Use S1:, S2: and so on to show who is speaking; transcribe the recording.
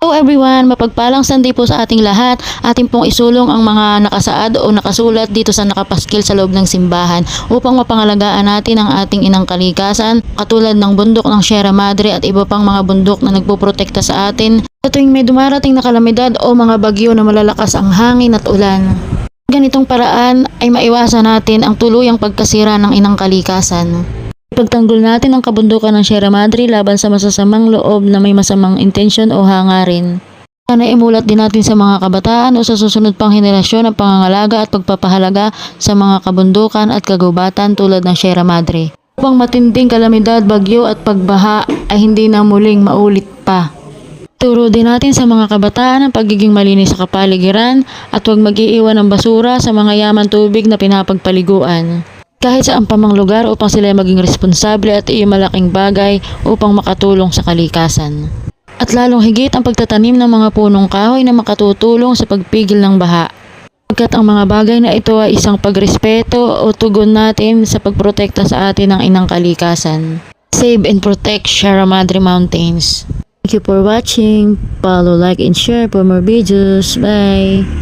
S1: Hello everyone, mapagpalang Sunday po sa ating lahat. Ating pong isulong ang mga nakasaad o nakasulat dito sa nakapaskil sa loob ng simbahan upang mapangalagaan natin ang ating inang kalikasan katulad ng bundok ng Sierra Madre at iba pang mga bundok na nagpoprotekta sa atin sa tuwing may dumarating na kalamidad o mga bagyo na malalakas ang hangin at ulan. Ganitong paraan ay maiwasan natin ang tuluyang pagkasira ng inang kalikasan. Ipagtanggol natin ang kabundukan ng Sierra Madre laban sa masasamang loob na may masamang intensyon o hangarin. Sana imulat din natin sa mga kabataan o sa susunod pang henerasyon ang pangangalaga at pagpapahalaga sa mga kabundukan at kagubatan tulad ng Sierra Madre. Upang matinding kalamidad, bagyo at pagbaha ay hindi na muling maulit pa. Turo din natin sa mga kabataan ang pagiging malinis sa kapaligiran at huwag mag-iiwan ng basura sa mga yaman tubig na pinapagpaliguan. Kahit sa ampamang lugar upang sila maging responsable at iyon malaking bagay upang makatulong sa kalikasan. At lalong higit ang pagtatanim ng mga punong kahoy na makatutulong sa pagpigil ng baha. Pagkat ang mga bagay na ito ay isang pagrespeto o tugon natin sa pagprotekta sa atin ng inang kalikasan. Save and protect Sierra Madre Mountains. Thank you for watching. Follow, like, and share for more videos. Bye!